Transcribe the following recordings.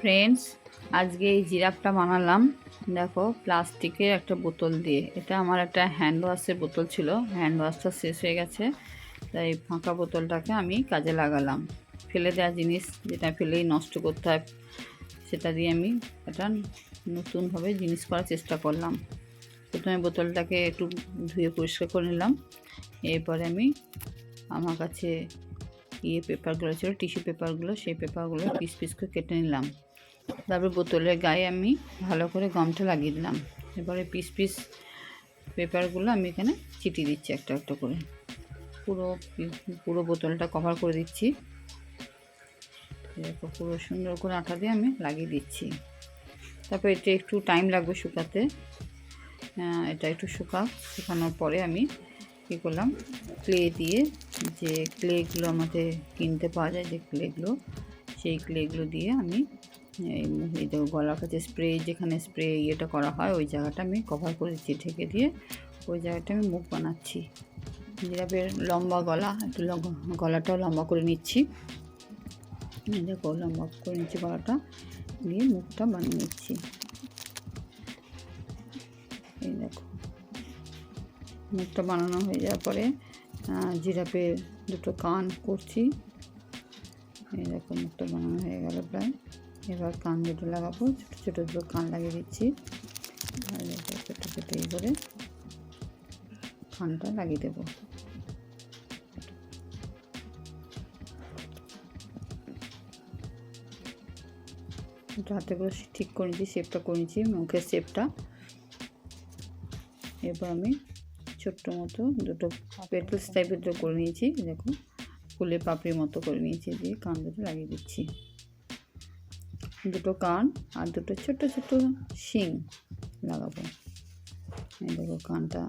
Friends আজকে এই জিরাফটা বানালাম। দেখো, প্লাস্টিকের একটা বোতল দিয়ে। এটা আমার একটা হ্যান্ড ওয়াশের বোতল ছিল। হ্যান্ড ওয়াশটা শেষ হয়ে গেছে। তাই ফাঁকা বোতলটাকে আমি কাজে লাগালাম। ফেলে দেওয়া জিনিস যেটা ফেলেই নষ্ট করতে হয়, সেটা দিয়ে আমি একটা নতুনভাবে জিনিস করার চেষ্টা করলাম। প্রথমে বোতলটাকে একটু ধুয়ে পরিষ্কার করে নিলাম। এরপরে আমি আমার কাছে ইয়ে পেপারগুলো ছিল টিস্যু পেপারগুলো সেই পেপারগুলো পিস পিস করে কেটে নিলাম। তারপর বোতলের গায়ে আমি ভালো করে গমটা লাগিয়ে দিলাম। এবারে পিস পিস পেপারগুলো আমি এখানে চিটিয়ে দিচ্ছি একটা একটা করে। পুরো পুরো বোতলটা কভার করে দিচ্ছি। পুরো সুন্দর করে আঠা দিয়ে আমি লাগিয়ে দিচ্ছি। তারপর এটা একটু টাইম লাগবে শুকাতে। এটা একটু শুকা শুকানোর পরে আমি কী করলাম ক্লে দিয়ে যে ক্লেগুলো আমাদের কিনতে পাওয়া যায়, যে ক্লেগুলো সেই ক্লেগুলো দিয়ে আমি এই যে গলার কাছে স্প্রে যেখানে স্প্রে ইয়েটা করা হয়, ওই জায়গাটা আমি কভার করে দিচ্ছি, ঢেকে দিয়ে ওই জায়গাটা আমি মুখ বানাচ্ছি। জিরাফের লম্বা গলা, একটু গলাটাও লম্বা করে নিচ্ছি। দেখো, লম্বা করে নিচ্ছি গলাটা, দিয়ে মুখটা বানিয়ে নিচ্ছি। এই দেখো, মুখটা বানানো হয়ে যাওয়ার পরে জিরাপে দুটো কান করছি। এই দেখো, মুখটা বানানো হয়ে গেল প্রায়। এবার কান দুটো লাগাবো, ছোটো ছোটো দুটো কান লাগিয়ে দিচ্ছি। ছোটো ছোটো এই করে কানটা লাগিয়ে দেবো। হাতে করে ঠিক করে নিচ্ছি শেপটা করে মুখের শেপটা এরপর আমি ছোট্ট মতো দুটো পেটলস টাইপের দুটো করে নিয়েছি, দেখো ফুলে পাপড়ির মতো করে নিয়েছি, দিয়ে কান দুটো লাগিয়ে দিচ্ছি। দুটো কান আর দুটো ছোট্ট ছোট্ট শিং লাগাবো। এই দেখো কানটা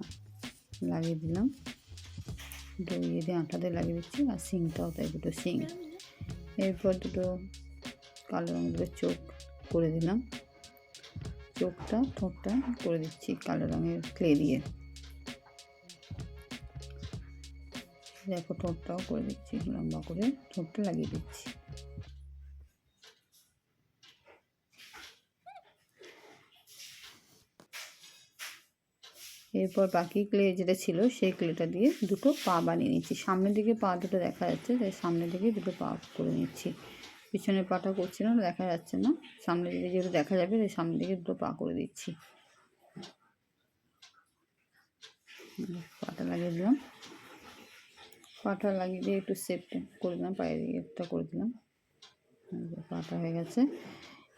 লাগিয়ে দিলাম। দুটো ইয়ে দিয়ে আটা দিয়ে লাগিয়ে দিচ্ছি আর শিংটাও তাই দুটো শিং। এরপর দুটো কালো রঙের চোখ করে দিলাম। চোখটা, ঠোঁটটা করে দিচ্ছি কালো রঙের ক্লে দিয়ে। দেখো ঠোঁটটাও করে দিচ্ছি, লম্বা করে ঠোঁটটা লাগিয়ে দিচ্ছি। এরপর বাকি ক্লে যেটা ছিল সেই ক্লেটা দিয়ে দুটো পা বানিয়ে নিচ্ছি। সামনের দিকে পা দুটো দেখা যাচ্ছে, তাই সামনের দিকে দুটো পা করে নিচ্ছি। পিছনের পাটা করছি না, দেখা যাচ্ছে না। সামনের দিকে যেহেতু দেখা যাবে, তাই সামনের দিকে দুটো পা করে দিচ্ছি। পাটা লাগিয়ে দিলাম। পাটা লাগিয়ে দিয়ে একটু সেপ করে দিলাম, পায়ের একটা করে দিলাম। পাটা হয়ে গেছে।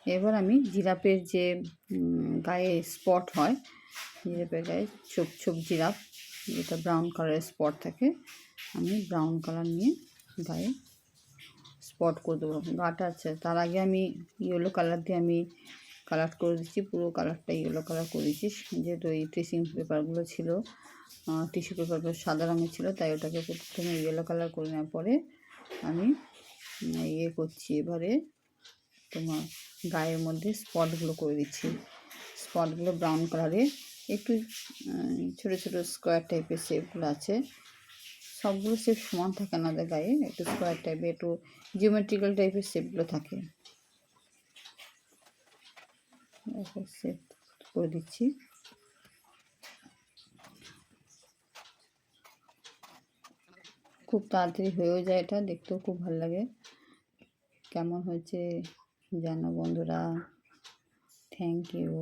এবার আমি জিরাপের যে গায়ে স্পট হয় জিরাপের গায়ে ছোপ ছোপ জিরাপ যেটা ব্রাউন কালারের স্পট থাকে, আমি ব্রাউন কালার নিয়ে গায়ে স্পট করে দেবো। গাটা আছে। তার আগে আমি ইয়েলো কালার দিয়ে আমি কালার করে দিচ্ছি, পুরো কালারটা ইয়েলো কালার করে দিচ্ছি। যেহেতু এই ট্রেসিং পেপারগুলো ছিল টিস্যু পেপারগুলো সাদা রঙের ছিল, তাই ওটাকে প্রথমে ইয়েলো কালার করে নেওয়ার পরে আমি ইয়ে করছি। এবারে তোমার গায়ের মধ্যে স্পটগুলো করে দিচ্ছি। স্পটগুলো ব্রাউন কালারে একটু ছোটো ছোটো স্কোয়ার টাইপের শেপগুলো আছে। সবগুলো শেপ সমান থাকে না গায়ে। একটু স্কোয়ার টাইপের একটু জিওমেট্রিক্যাল টাইপের শেপগুলো থাকে। শেপ করে দিচ্ছি। খুব তাড়াতাড়ি হয়েও যায় এটা। দেখতেও খুব ভালো লাগে। কেমন হয়েছে জানো বন্ধুরা? Thank you